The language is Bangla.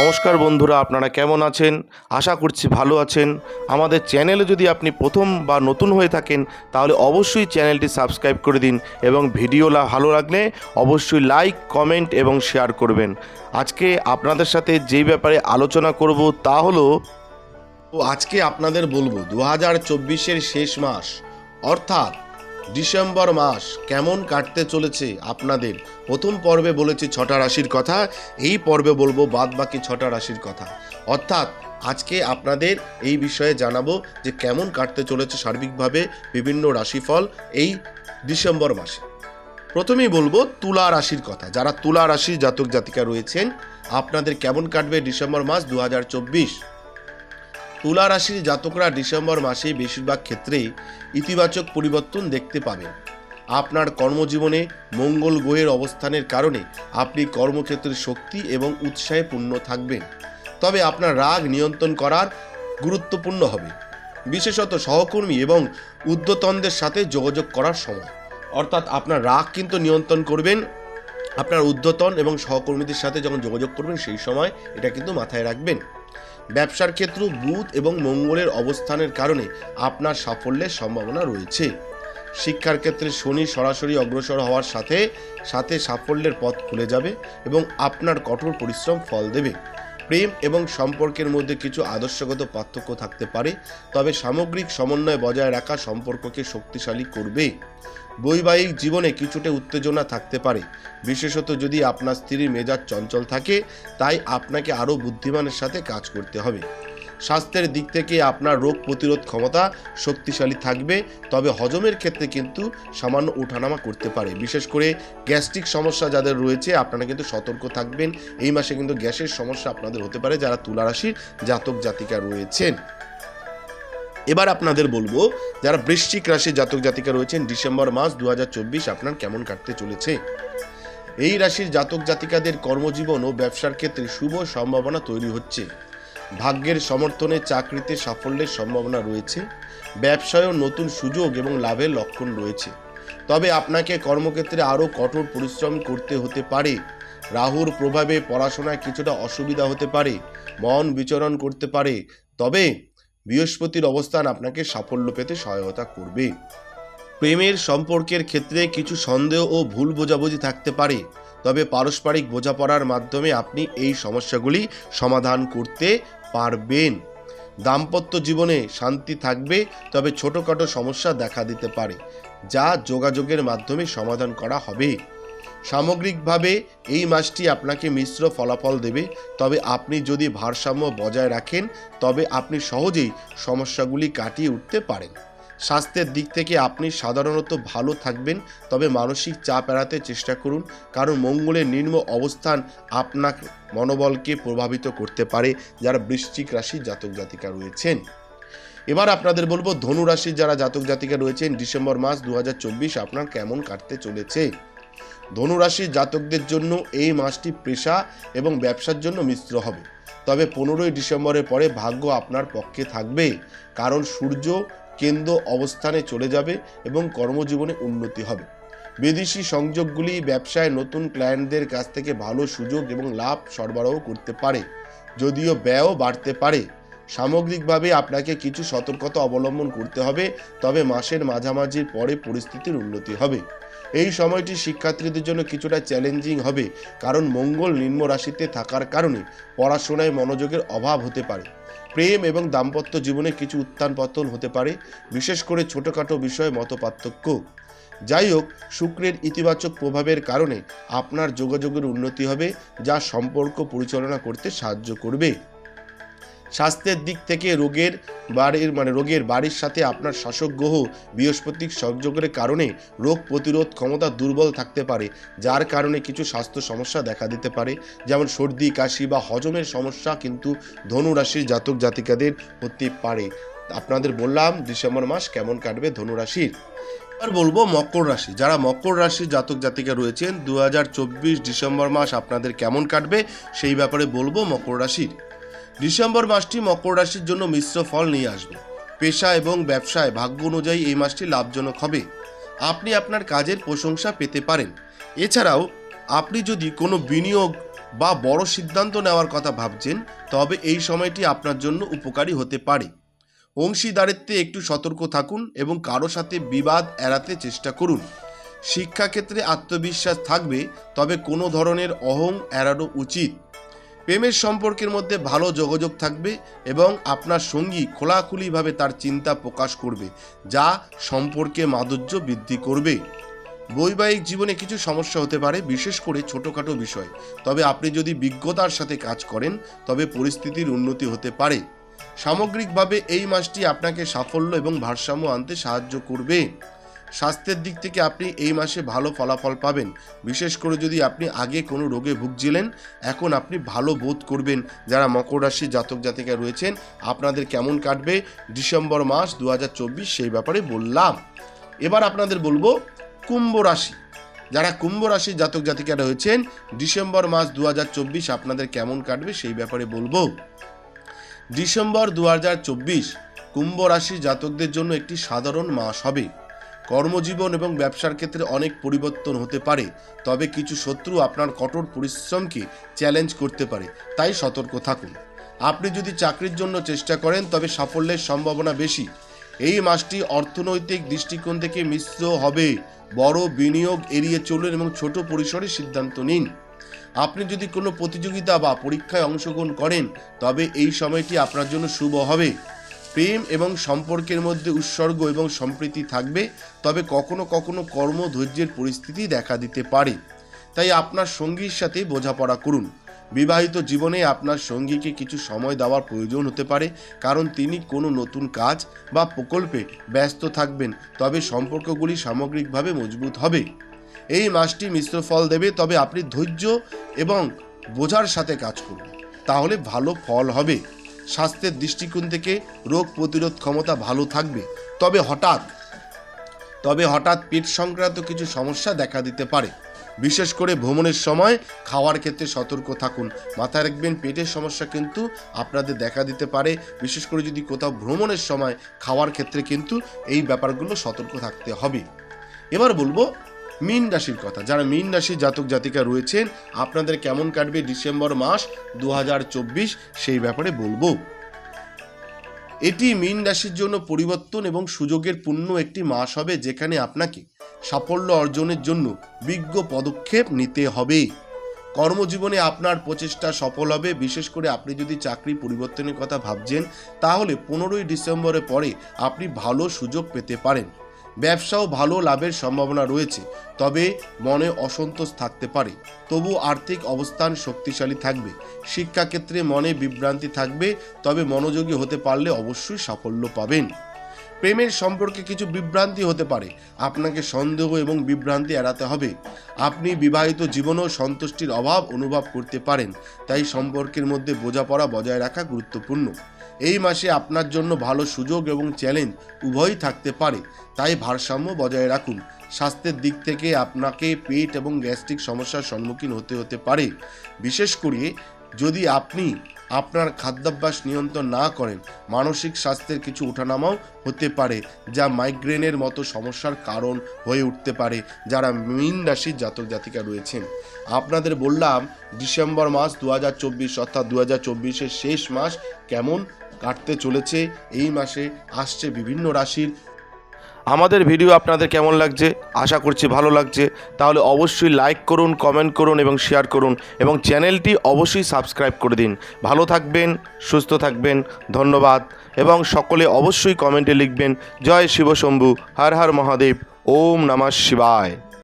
নমস্কার বন্ধুরা, আপনারা কেমন আছেন? আশা করছি ভালো আছেন। আমাদের চ্যানেলে যদি আপনি প্রথম বা নতুন হয়ে থাকেন, তাহলে অবশ্যই চ্যানেলটি সাবস্ক্রাইব করে দিন এবং ভিডিও ভালো লাগলে অবশ্যই লাইক, কমেন্ট এবং শেয়ার করবেন। আজকে আপনাদের সাথে যে ব্যাপারে আলোচনা করব তা হলো আজকে আপনাদের বলব দু হাজার চব্বিশের শেষ মাস, অর্থাৎ ডিসেম্বর মাস কেমন কাটতে চলেছে আপনাদের? প্রথম পর্বে বলেছি ছটা রাশির কথা, এই পর্বে বলব বাদ বাকি ছটা রাশির কথা। অর্থাৎ আজকে আপনাদের এই বিষয়ে জানাব যে কেমন কাটতে চলেছে সার্বিকভাবে বিভিন্ন রাশিফল এই ডিসেম্বর মাসে। প্রথমেই বলব তুলা রাশির কথা। যারা তুলা রাশির জাতক জাতিকা রয়েছেন, আপনাদের কেমন কাটবে ডিসেম্বর মাস দু হাজার চব্বিশ? তুলা রাশির জাতকরা ডিসেম্বর মাসে বেশিরভাগ ক্ষেত্রেই ইতিবাচক পরিবর্তন দেখতে পাবেন। আপনার কর্মজীবনে মঙ্গল গ্রহের অবস্থানের কারণে আপনি কর্মক্ষেত্রের শক্তি এবং উৎসাহে পূর্ণ থাকবেন। তবে আপনার রাগ নিয়ন্ত্রণ করার গুরুত্বপূর্ণ হবে। বিশেষত সহকর্মী এবং উদ্যতনদের সাথে যোগাযোগ করার সময়। অর্থাৎ আপনার রাগ কিন্তু নিয়ন্ত্রণ করবেন। আপনার ঊর্ধ্বতন এবং সহকর্মীদের সাথে যখন যোগাযোগ করবেন সেই সময় এটা কিন্তু মাথায় রাখবেন। ব্যবসার ক্ষেত্রে বুধ এবং মঙ্গলের অবস্থানের কারণে আপনার সাফল্যের সম্ভাবনা রয়েছে। শিক্ষার ক্ষেত্রে শনি সরাসরি অগ্রসর হওয়ার সাথে সাথে সাফল্যের পথ খুলে যাবে এবং আপনার কঠোর পরিশ্রম ফল দেবে। প্রেম এবং সম্পর্কের মধ্যে কিছু আদর্শগত পার্থক্য থাকতে পারে, তবে সামগ্রিক সমন্বয় বজায় রাখা সম্পর্ককে শক্তিশালী করবে। বৈবাহিক জীবনে কিছুটা উত্তেজনা থাকতে পারে। বিশেষত যদি আপনার স্ত্রীর মেজাজ চঞ্চল থাকে, তাই আপনাকে আরও বুদ্ধিমানের সাথে কাজ করতে হবে। স্বাস্থ্যের দিক থেকে আপনার রোগ প্রতিরোধ ক্ষমতা শক্তিশালী থাকবে, তবে হজমের ক্ষেত্রে কিন্তু সামান্য ওঠানামা করতে পারে। বিশেষ করে গ্যাস্ট্রিক সমস্যা যাদের রয়েছে, আপনারা কিন্তু সতর্ক থাকবেন। এই মাসে কিন্তু গ্যাসের সমস্যা আপনাদের হতে পারে, যারা তুলা রাশির জাতক জাতিকা রয়েছেন। এবার আপনাদের বলব, যারা বৃশ্চিক রাশির জাতক জাতিকা রয়েছেন, ডিসেম্বর মাস দু হাজার চব্বিশ আপনার কেমন কাটতে চলেছে? এই রাশির জাতক জাতিকাদের কর্মজীবন ও ব্যবসার ক্ষেত্রে শুভ সম্ভাবনা তৈরি হচ্ছে। ভাগ্যের সমর্থনে চাকরিতে সাফল্যের সম্ভাবনা রয়েছে। ব্যবসায়ও নতুন সুযোগ এবং লাভের লক্ষণ রয়েছে। তবে আপনাকে কর্মক্ষেত্রে আরও কঠোর পরিশ্রম করতে হতে পারে। রাহুর প্রভাবে পড়াশোনায় কিছুটা অসুবিধা হতে পারে। মন বিচরণ করতে পারে। তবে বৃহস্পতির অবস্থান আপনাকে সাফল্য পেতে সহায়তা করবে। প্রেমের সম্পর্কের ক্ষেত্রে কিছু সন্দেহ ও ভুল বোঝাবুঝি থাকতে পারে, তবে পারস্পরিক বোঝাপড়ার মাধ্যমে আপনি এই সমস্যাগুলি সমাধান করতে পারবেন। দাম্পত্য জীবনে শান্তি থাকবে, তবে ছোটোখাটো সমস্যা দেখা দিতে পারে, যা যোগাযোগের মাধ্যমে সমাধান করা হবে। সামগ্রিকভাবে এই মাসটি আপনাকে মিশ্র ফলাফল দেবে। তবে আপনি যদি ভারসাম্য বজায় রাখেন, তবে আপনি সহজেই সমস্যাগুলি কাটিয়ে উঠতে পারেন। স্বাস্থ্যের দিক থেকে আপনি সাধারণত ভালো থাকবেন, তবে মানসিক চাপ এড়াতে চেষ্টা করুন, কারণ মঙ্গলের নিম্ন অবস্থান আপনার মনোবলকে প্রভাবিত করতে পারে, যারা বৃশ্চিক রাশির জাতক জাতিকা রয়েছেন। এবার আপনাদের বলব, ধনু রাশির যারা জাতক জাতিকা রয়েছেন, ডিসেম্বর মাস দু হাজার চব্বিশ আপনার কেমন কাটতে চলেছে? ধনুরাশির জাতকদের জন্য এই মাসটি পেশা এবং ব্যবসার জন্য মিশ্র হবে। তবে পনেরোই ডিসেম্বরের পরে ভাগ্য আপনার পক্ষে থাকবে, কারণ সূর্য কেন্দ্র অবস্থানে চলে যাবে এবং কর্মজীবনে উন্নতি হবে। বিদেশি সংযোগগুলি ব্যবসায় নতুন ক্লায়েন্টদের কাছ থেকে ভালো সুযোগ এবং লাভ সরবরাহ করতে পারে, যদিও ব্যয়ও বাড়তে পারে। সামগ্রিকভাবে আপনাকে কিছু সতর্কতা অবলম্বন করতে হবে, তবে মাসের মাঝামাঝির পরে পরিস্থিতির উন্নতি হবে। এই সময়টি শিক্ষার্থীদের জন্য কিছুটা চ্যালেঞ্জিং হবে, কারণ মঙ্গল নিম্ন রাশিতে থাকার কারণে পড়াশোনায় মনোযোগের অভাব হতে পারে। প্রেম এবং দাম্পত্য জীবনে কিছু উত্থান পতন হতে পারে, বিশেষ করে ছোটোখাটো বিষয়ে মতপার্থক্য। যাই হোক, শুক্রের ইতিবাচক প্রভাবের কারণে আপনার যোগাযোগের উন্নতি হবে, যা সম্পর্ক পরিচালনা করতে সাহায্য করবে। স্বাস্থ্যের দিক থেকে রোগের বাড়ির মানে রোগের বাড়ির সাথে আপনার শাসক গ্রহ বৃহস্পতির সংযোগের কারণে রোগ প্রতিরোধ ক্ষমতা দুর্বল থাকতে পারে, যার কারণে কিছু স্বাস্থ্য সমস্যা দেখা দিতে পারে। যেমন সর্দি, কাশি বা হজমের সমস্যা কিন্তু ধনু রাশির জাতক জাতিকাদের হতে পারে। আপনাদের বললাম ডিসেম্বর মাস কেমন কাটবে ধনুরাশির? আর বলব মকর রাশি। যারা মকর রাশির জাতক জাতিকা রয়েছেন দু হাজার চব্বিশ ডিসেম্বর মাস আপনাদের কেমন কাটবে সেই ব্যাপারে বলব মকর রাশির। ডিসেম্বর মাসটি মকর রাশির জন্য মিশ্র ফল নিয়ে আসবে। পেশা এবং ব্যবসায় ভাগ্য অনুযায়ী এই মাসটি লাভজনক হবে। আপনি আপনার কাজের প্রশংসা পেতে পারেন। এছাড়াও, আপনি যদি কোনো বিনিয়োগ বা বড় সিদ্ধান্ত নেওয়ার কথা ভাবছেন, তবে এই সময়টি আপনার জন্য উপকারী হতে পারে। অংশীদারিত্বে একটু সতর্ক থাকুন এবং কারও সাথে বিবাদ এড়াতে চেষ্টা করুন। শিক্ষাক্ষেত্রে আত্মবিশ্বাস থাকবে, তবে কোনো ধরনের অহং এড়ানো উচিত। প্রেমের সম্পর্কের মধ্যে ভালো যোগাযোগ থাকবে এবং আপনার সঙ্গী খোলাখুলিভাবে তার চিন্তা প্রকাশ করবে, যা সম্পর্কে মাধুর্য বৃদ্ধি করবে। বৈবাহিক জীবনে কিছু সমস্যা হতে পারে, বিশেষ করে ছোটোখাটো বিষয়। তবে আপনি যদি বিজ্ঞতার সাথে কাজ করেন, তবে পরিস্থিতির উন্নতি হতে পারে। সামগ্রিকভাবে এই মাসটি আপনাকে সাফল্য এবং ভারসাম্য আনতে সাহায্য করবে। স্বাস্থ্যের দিক থেকে আপনি এই মাসে ভালো ফলাফল পাবেন। বিশেষ করে যদি আপনি আগে কোনো রোগে ভুগছিলেন, এখন আপনি ভালো বোধ করবেন। যারা মকর রাশি জাতক জাতিকা রয়েছেন, আপনাদের কেমন কাটবে? ডিসেম্বর মাস দু হাজার চব্বিশ সেই ব্যাপারে বললাম। এবার আপনাদের বলব কুম্ভ রাশি। যারা কুম্ভ রাশির জাতক জাতিকা রয়েছেন, ডিসেম্বর মাস দু হাজার চব্বিশ আপনাদের কেমন কাটবে সেই ব্যাপারে বলব। ডিসেম্বর দু হাজার চব্বিশ, কুম্ভ রাশি জাতকদের জন্য একটি সাধারণ মাস হবে। কর্মজীবন এবং ব্যবসার ক্ষেত্রে অনেক পরিবর্তন হতে পারে, তবে কিছু শত্রু আপনার কঠোর পরিশ্রমকে চ্যালেঞ্জ করতে পারে, তাই সতর্ক থাকুন। আপনি যদি চাকরির জন্য চেষ্টা করেন, তবে সাফল্যের সম্ভাবনা বেশি। এই মাসটি অর্থনৈতিক দৃষ্টিকোণ থেকে মিশ্র হবে। বড় বিনিয়োগ এড়িয়ে চলুন এবং ছোট পরিসরে সিদ্ধান্ত নিন। আপনি যদি কোনো প্রতিযোগিতা বা পরীক্ষায় অংশগ্রহণ করেন, তবে এই সময়টি আপনার জন্য শুভ হবে। প্রেম এবং সম্পর্কের মধ্যে উৎসর্গ এবং সম্প্রীতি থাকবে, তবে কখনো কখনো কর্ম ধৈর্যের পরিস্থিতি দেখা দিতে পারে। তাই আপনার সঙ্গীর সাথে বোঝাপড়া করুন। বিবাহিত জীবনে আপনার সঙ্গীকে কিছু সময় দেওয়ার প্রয়োজন হতে পারে, কারণ তিনি কোনো নতুন কাজ বা প্রকল্পে ব্যস্ত থাকবেন, তবে সম্পর্কগুলি সামগ্রিকভাবে মজবুত হবে। এই মাসটি মিশ্র ফল দেবে, তবে আপনি ধৈর্য এবং বোঝার সাথে কাজ করুন। তাহলে ভালো ফল হবে। স্বাস্থ্যের দৃষ্টিকোণ থেকে রোগ প্রতিরোধ ক্ষমতা ভালো থাকবে। তবে হঠাৎ তবে হঠাৎ পেট সংক্রান্ত কিছু সমস্যা দেখা দিতে পারে। বিশেষ করে ভ্রমণের সময় খাওয়ার ক্ষেত্রে সতর্ক থাকুন। মাথায় রাখবেন, পেটের সমস্যা কিন্তু আপনাদের দেখা দিতে পারে। বিশেষ করে যদি কোথাও ভ্রমণের সময় খাওয়ার ক্ষেত্রে কিন্তু এই ব্যাপারগুলো সতর্ক থাকতে হবে। এবার বলব মীন রাশির কথা। যারা মীন রাশির জাতক জাতিকা রয়েছেন, আপনাদের কেমন কাটবে ডিসেম্বর মাস দু হাজার চব্বিশ, সেই ব্যাপারে বলব। এটি মীন রাশির জন্য পরিবর্তন এবং সুযোগের পূর্ণ একটি মাস হবে, যেখানে আপনাকে সাফল্য অর্জনের জন্য বিজ্ঞ পদক্ষেপ নিতে হবে। কর্মজীবনে আপনার প্রচেষ্টা সফল হবে। বিশেষ করে আপনি যদি চাকরি পরিবর্তনের কথা ভাবছেন, তাহলে পনেরোই ডিসেম্বরের পরে আপনি ভালো সুযোগ পেতে পারেন। ব্যবসাও ভালো লাভের সম্ভাবনা রয়েছে, তবে মনে অসন্তোষ থাকতে পারে। তবু আর্থিক অবস্থান শক্তিশালী থাকবে, শিক্ষাক্ষেত্রে মনে বিভ্রান্তি থাকবে, তবে মনোযোগী হতে পারলে অবশ্যই সাফল্য পাবেন। প্রেমের সম্পর্কে কিছু বিভ্রান্তি হতে পারে, আপনাকে সন্দেহ এবং বিভ্রান্তি এড়াতে হবে। আপনি বিবাহিত জীবনেও সন্তুষ্টির অভাব অনুভব করতে পারেন, তাই সম্পর্কের মধ্যে বোঝাপড়া বজায় রাখা গুরুত্বপূর্ণ। এই মাসে আপনার জন্য ভালো সুযোগ এবং চ্যালেঞ্জ উভয়ই থাকতে পারে। তাই ভারসাম্য বজায় রাখুন। স্বাস্থ্যের দিক থেকে আপনাকে পেট এবং গ্যাস্ট্রিক সমস্যার সম্মুখীন হতে হতে পারে। বিশেষ করে যদি আপনি আপনার খাদ্যাভ্যাস নিয়ন্ত্রণ না করেন, মানসিক স্বাস্থ্যের কিছু ওঠানামাও হতে পারে, যা মাইগ্রেনের মতো সমস্যার কারণ হয়ে উঠতে পারে, যারা মীন রাশির জাতক জাতিকা রয়েছেন। আপনাদের বললাম, ডিসেম্বর মাস দু হাজার চব্বিশ অর্থাৎ দু শেষ মাস কেমন কাটতে চলেছে। এই মাসে আসছে বিভিন্ন রাশির। আমাদের ভিডিও আপনাদের কেমন লাগছে? আশা করছি ভালো লাগছে। তাহলে অবশ্যই লাইক করুন কমেন্ট করুন এবং শেয়ার করুন এবং চ্যানেলটি অবশ্যই সাবস্ক্রাইব করে দিন। ভালো থাকবেন, সুস্থ থাকবেন, ধন্যবাদ এবং সকলে অবশ্যই কমেন্টে লিখবেন, জয় শিবশম্ভু, হর হর মহাদেব, ওম নমঃ শিবায়।